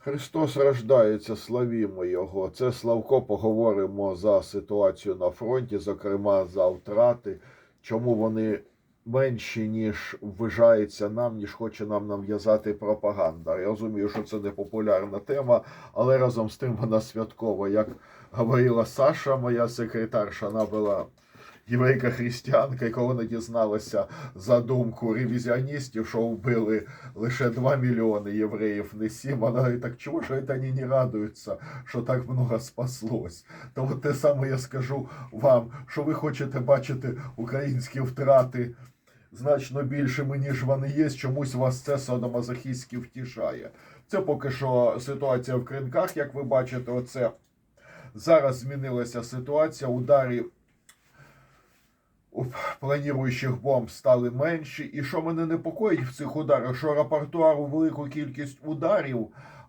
Христос рождається, славімо Його. Це Славко поговоримо за ситуацію на фронті, зокрема за втрати, чому вони менші, ніж вважається нам, ніж хоче нам нав'язати пропаганда. Я розумію, що це не популярна тема, але разом з тим вона святкова. Як говорила Саша, моя секретарша, вона була єврейка християнка, і коли вона дізналася задумку ревізіоністів, що вбили лише 2 мільйони євреїв, не 7, вона говорить, так чого ж вони не радуються, що так много спаслось? То от те саме я скажу вам, що ви хочете бачити українські втрати значно більшими, ніж вони є, чомусь вас це садомазохістськи втішає. Це поки що ситуація в кринках, як ви бачите, оце зараз змінилася ситуація, ударів планіруючих бомб стали менші. І що мене непокоїть в цих ударах, що рапортуару велику кількість ударів,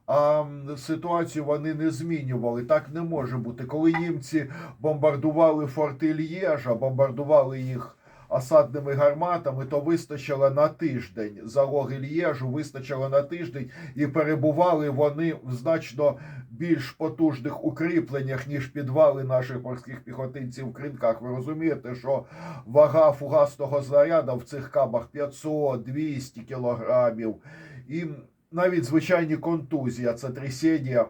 а ситуацію вони не змінювали. Так не може бути. Коли німці бомбардували форти Лєжа, бомбардували їх осадними гарматами, то вистачило на тиждень. Залоги Лєжу вистачило на тиждень, і перебували вони в значно більш потужних укріпленнях, ніж підвали наших морських піхотинців в кринках. Ви розумієте, що вага фугасного заряду в цих кабах 500-200 кілограмів. І навіть звичайні контузії, а це трясіння,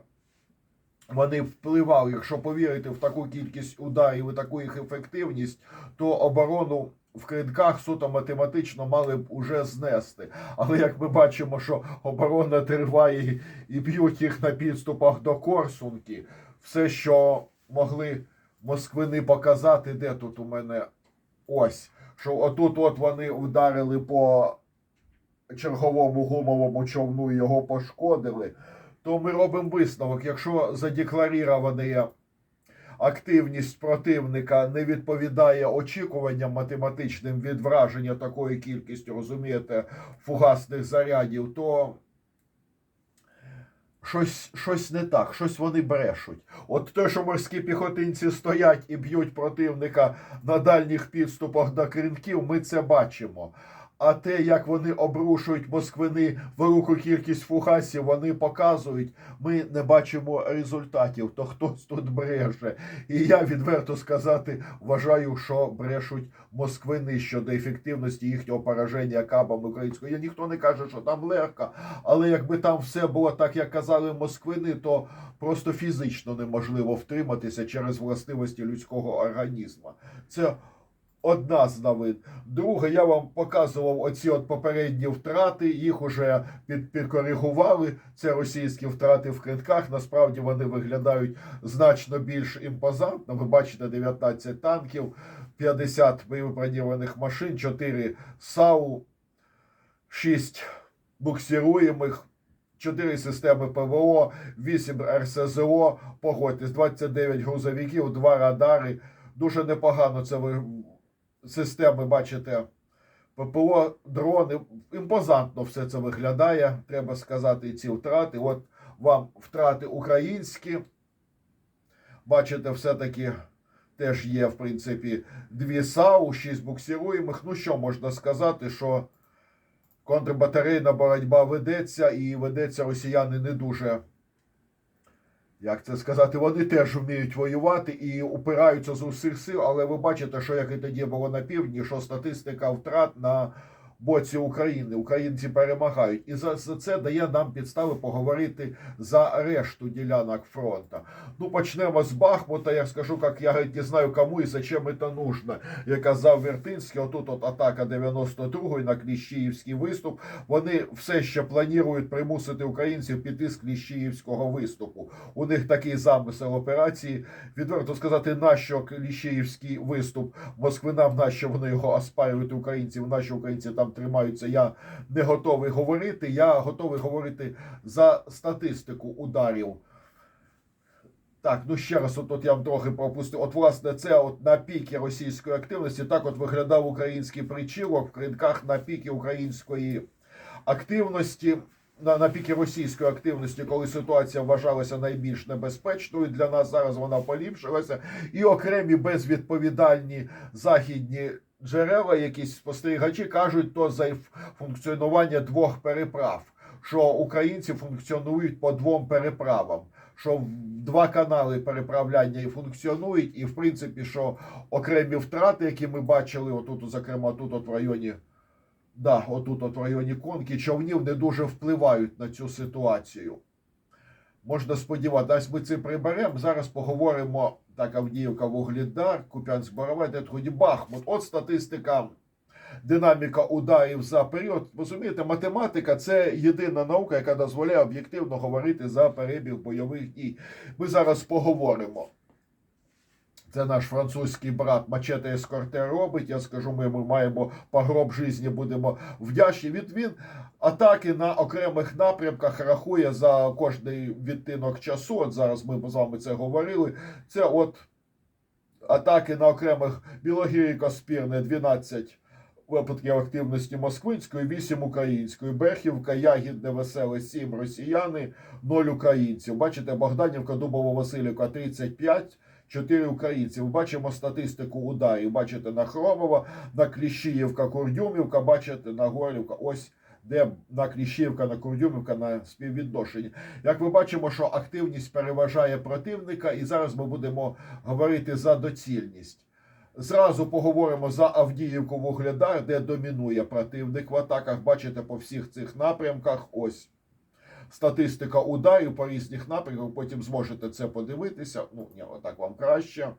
вони впливали. Якщо повірити в таку кількість ударів і таку їх ефективність, то оборону в кринках суто математично мали б уже знести. Але як ми бачимо, що оборона триває і б'ють їх на підступах до Корсунки, все, що могли москвини показати, де тут у мене ось, що отут от вони вдарили по черговому гумовому човну і його пошкодили, то ми робимо висновок, якщо задекларірована активність противника не відповідає очікуванням математичним від враження такої кількості, розумієте, фугасних зарядів, то щось, щось не так, щось вони брешуть. От те, що морські піхотинці стоять і б'ють противника на дальніх підступах до кринків, ми це бачимо. А те, як вони обрушують москвини велику кількість фугасів, вони показують, ми не бачимо результатів. То хтось тут бреше. І я відверто сказати, вважаю, що брешуть москвини щодо ефективності їхнього пораження кабами української. Я ніхто не каже, що там легко, але якби там все було так, як казали москвини, то просто фізично неможливо втриматися через властивості людського організму. Це Одна з новин. Друге, я вам показував оці от попередні втрати. Їх уже під, підкоригували. Це російські втрати в кринках. Насправді вони виглядають значно більш імпозантно. Ви бачите 19 танків, 50 бронірованих машин, 4 САУ, 6 буксируємих. 4 системи ПВО, 8 РСЗО, погодьтесь, 29 грузовиків, 2 радари. Дуже непогано це ви системи, бачите, ППО, дрони. Імпозантно все це виглядає, треба сказати, і ці втрати. От вам втрати українські. Бачите, все-таки теж є, в принципі, дві САУ, шість буксируємих. Ну, що можна сказати, що контрбатарейна боротьба ведеться, і ведеться росіяни не дуже. Як це сказати, вони теж вміють воювати і упираються з усіх сил, але ви бачите, що як і тоді було на півдні, що статистика втрат на боці України. Українці перемагають. І за, за це дає нам підстави поговорити за решту ділянок фронту. Ну, почнемо з Бахмута. Я скажу, як я не знаю кому і зачем це нужно. Як казав Вертинський, отут от атака 92-ї на Кліщіївський виступ. Вони все ще планують примусити українців піти з Кліщіївського виступу. У них такий замисел операції. Відверто сказати, нащо Кліщіївський виступ москвинам, нащо вони його оспарюють українців, нащо українці там тримаються. Я не готовий говорити. Я готовий говорити за статистику ударів. Так, ну ще раз, от, от я вам трохи пропустив. От, власне, це от на піки російської активності. Так от виглядав український причілок в кринках на піки української активності. На, на піки російської активності, коли ситуація вважалася найбільш небезпечною для нас, зараз вона поліпшилася, і окремі безвідповідальні західні джерела, якісь спостерігачі кажуть, то за функціонування двох переправ. що українці функціонують по двом переправам. Що два канали переправляння і функціонують, і в принципі, що окремі втрати, які ми бачили, отут, зокрема, тут от в районі, да, отут от в районі Конки, човнів не дуже впливають на цю ситуацію. Можна сподіватися, ми це приберемо. Зараз поговоримо так, Авдіївка, Вугледар, Куп'янськ, Борове, де тоді Бахмут. От статистика, динаміка ударів за період. Розумієте, математика це єдина наука, яка дозволяє об'єктивно говорити за перебіг бойових дій. Ми зараз поговоримо. Це наш французький брат Мачете Ескорте робить. Я скажу, ми, ми маємо погроб житті, будемо вдячні. Від він атаки на окремих напрямках рахує за кожний відтинок часу. От зараз ми з вами це говорили. Це от атаки на окремих Білогір'я Спірне 12 випадків активності Москвинської, 8 української, Берхівка, Ягідне, Веселе, 7 росіяни, 0 українців. Бачите, Богданівка, Дубово, Васильівка 35. Чотири українці. Ми бачимо статистику ударів. Бачите на Хромова, на Кліщіївка, Курдюмівка, бачите на Горлівка. Ось де на Кліщіївка, на Курдюмівка на співвідношенні. Як ми бачимо, що активність переважає противника, і зараз ми будемо говорити за доцільність. Зразу поговоримо за Авдіївку Вугледар, де домінує противник в атаках. Бачите по всіх цих напрямках. Ось статистика ударів по різних напрямках. Потім зможете це подивитися. Ну, ні, отак вам краще.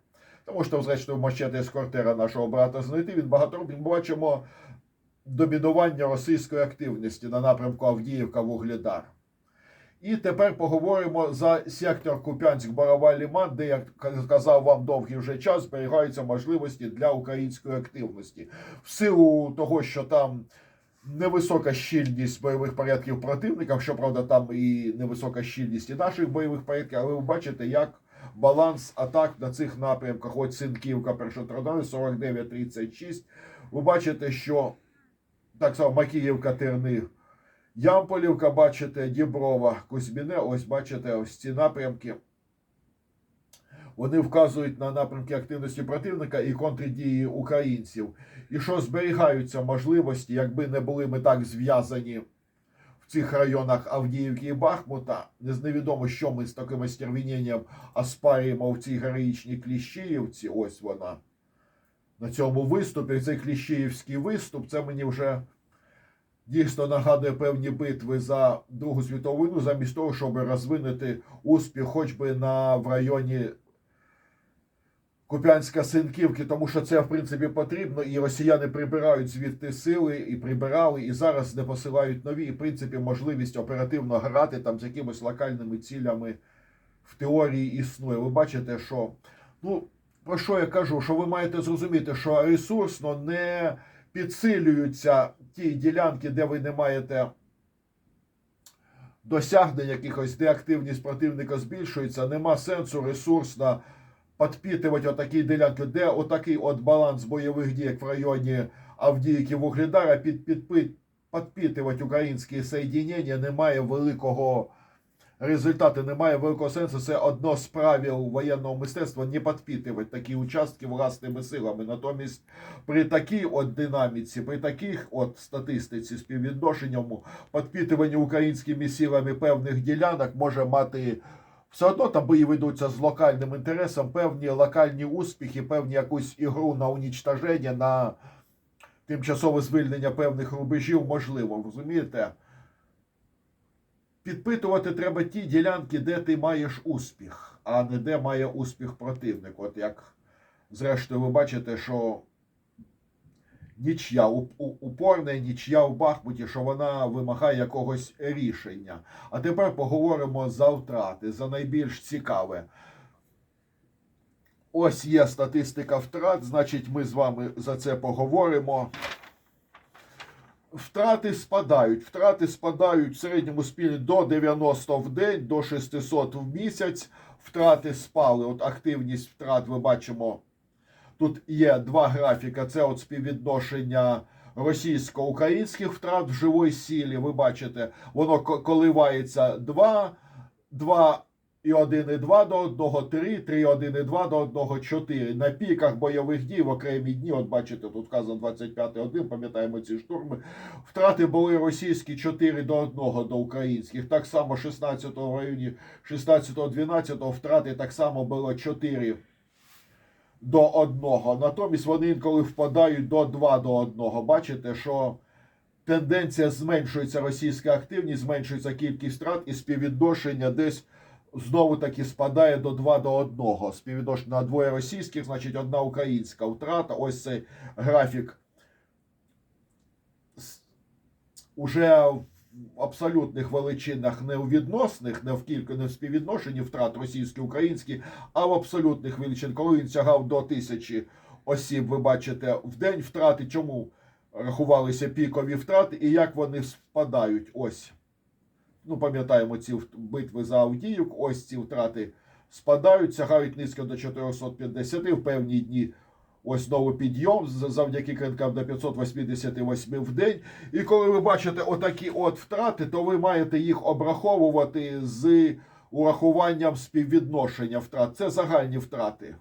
Тому що, зрештою, мачете з квартира нашого брата знайти. Він багато робить. Ми бачимо домінування російської активності на напрямку Авдіївка Вугледар. І тепер поговоримо за сектор Куп'янськ Борова Ліман, де, як казав вам довгий вже час, зберігаються можливості для української активності. В силу того, що там невисока щільність бойових порядків противника, щоправда, там і невисока щільність і наших бойових порядків, але ви бачите, як баланс атак на цих напрямках, от Синківка, Першотравневий, 49-36. Ви бачите, що так само Макіївка, Терни, Ямполівка, бачите, Діброва, Кузьміне, ось бачите, ось ці напрямки. Вони вказують на напрямки активності противника і контрдії українців. І що зберігаються можливості, якби не були ми так зв'язані в цих районах Авдіївки і Бахмута, не невідомо, що ми з таким остервіненням оспарюємо в цій героїчній Кліщіївці. Ось вона. На цьому виступі. Цей Кліщіївський виступ, це мені вже дійсно нагадує певні битви за Другу світову війну, замість того, щоб розвинути успіх хоч би на в районі Куп'янська Синківки, тому що це в принципі потрібно, і росіяни прибирають звідти сили, і прибирали, і зараз не посилають нові. І в принципі можливість оперативно грати там з якимись локальними цілями в теорії існує. Ви бачите, що ну про що я кажу? Що ви маєте зрозуміти, що ресурсно не підсилюються ті ділянки, де ви не маєте досягнень якихось, де активність противника збільшується, нема сенсу ресурсно підпитувати отакі ділянки, де отакий от баланс бойових дій, в районі Авдіївки Вугледара, під, під, під, підпитувати українські соєдінення немає великого результату, немає великого сенсу. Це одно з правил воєнного мистецтва не підпитувати такі участки власними силами. Натомість при такій от динаміці, при таких от статистиці співвідношенням підпитування українськими силами певних ділянок може мати все одно там бої ведуться з локальним інтересом, певні локальні успіхи, певні якусь ігру на унічтаження, на тимчасове звільнення певних рубежів можливо, розумієте? Підпитувати треба ті ділянки, де ти маєш успіх, а не де має успіх противник. От як, зрештою, ви бачите, що у- упорна нічия в Бахмуті, що вона вимагає якогось рішення. А тепер поговоримо за втрати, за найбільш цікаве. Ось є статистика втрат, значить, ми з вами за це поговоримо. Втрати спадають. Втрати спадають в середньому спільні до 90 в день, до 600 в місяць. Втрати спали. От активність втрат ми бачимо. Тут є два графіка. Це от співвідношення російсько-українських втрат в живій силі. Ви бачите, воно ко- коливається 2, 2 і 1,2 до 1, 3, 3, 1,2 до 1, 4. На піках бойових дій в окремі дні, от бачите, тут вказано 25,1, пам'ятаємо ці штурми. Втрати були російські 4 до 1 до українських. Так само 16 в районі 16-12 втрати так само було 4 до 1. Натомість вони інколи впадають до 2 до 1. Бачите, що тенденція зменшується російська активність, зменшується кількість втрат і співвідношення десь знову таки спадає до 2 до 1. Співвідношення на двоє російських, значить одна українська втрата. Ось цей графік уже абсолютних величинах, не у відносних, не в кілька, не в співвідношенні втрат російські, українські, а в абсолютних величин, коли він сягав до тисячі осіб, ви бачите, в день втрати, чому рахувалися пікові втрати і як вони спадають. Ось. Ну, пам'ятаємо ці битви за Авдіївку, ось ці втрати спадають, сягають низько до 450 в певні дні. Ось знову підйом завдяки кринкам до 588 в день. І коли ви бачите отакі от втрати, то ви маєте їх обраховувати з урахуванням співвідношення втрат. Це загальні втрати.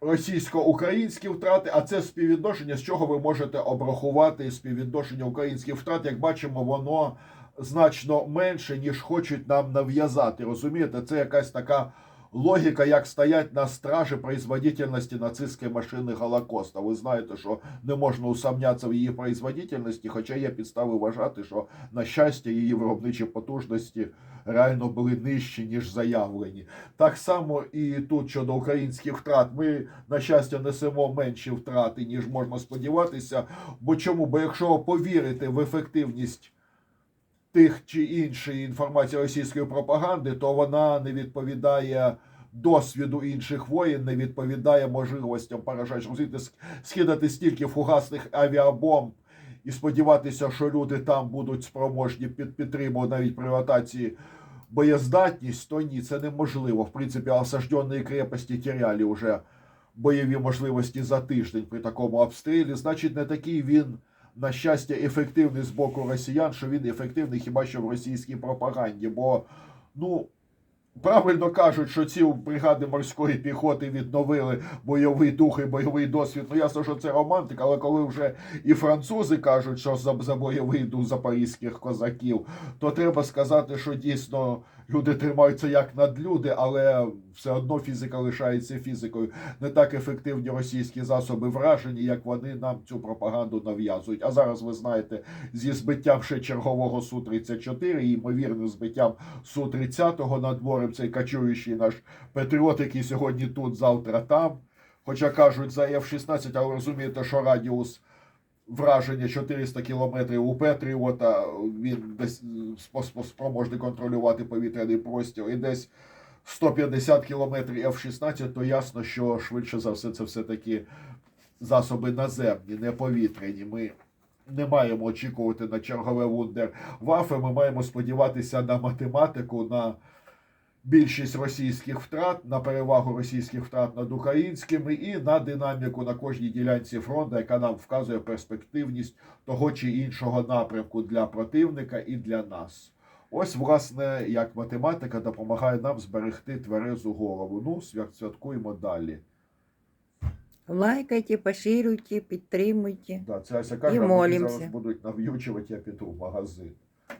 Російсько-українські втрати, а це співвідношення, з чого ви можете обрахувати співвідношення українських втрат. Як бачимо, воно значно менше, ніж хочуть нам нав'язати. Розумієте, це якась така логіка, як стоять на стражі производительності нацистської машини Голокоста. Ви знаєте, що не можна усамнятися в її производительності, хоча є підстави вважати, що на щастя її виробничі потужності реально були нижчі, ніж заявлені. Так само і тут щодо українських втрат. Ми, на щастя, несемо менші втрати, ніж можна сподіватися. Бо чому? Бо якщо повірити в ефективність тих чи іншої інформації російської пропаганди, то вона не відповідає досвіду інших воєн, не відповідає можливостям поражаючи. Розумієте, скидати стільки фугасних авіабомб і сподіватися, що люди там будуть спроможні під підтримувати навіть при ротації боєздатність, то ні, це неможливо. В принципі, осаждені крепості теряли вже бойові можливості за тиждень при такому обстрілі. Значить, не такий він, на щастя, ефективний з боку росіян, що він ефективний хіба що в російській пропаганді. Бо, ну. Правильно кажуть, що ці бригади морської піхоти відновили бойовий дух і бойовий досвід. Ну ясно, що це романтика, але коли вже і французи кажуть, що за, за бойовий дух запорізьких козаків, то треба сказати, що дійсно люди тримаються як надлюди, але все одно фізика лишається фізикою. Не так ефективні російські засоби враження, як вони нам цю пропаганду нав'язують. А зараз ви знаєте, зі збиттям ще чергового су 34 і ймовірним збиттям су 30 над морем цей качуючий наш патріот, який сьогодні тут, завтра там. Хоча кажуть за F-16, але розумієте, що радіус враження 400 кілометрів у Петріота, він десь спо- спроможний контролювати повітряний простір, і десь 150 кілометрів F-16, то ясно, що швидше за все це все-таки засоби наземні, не повітряні. Ми не маємо очікувати на чергове вундер Вафи. Ми маємо сподіватися на математику, на більшість російських втрат, на перевагу російських втрат над українськими і на динаміку на кожній ділянці фронту, яка нам вказує перспективність того чи іншого напрямку для противника і для нас. Ось, власне, як математика допомагає нам зберегти тверезу голову. Ну, святкуємо далі. Лайкайте, поширюйте, підтримуйте. Да, це І мені молимся. зараз будуть нав'ючувати, я піду в магазин.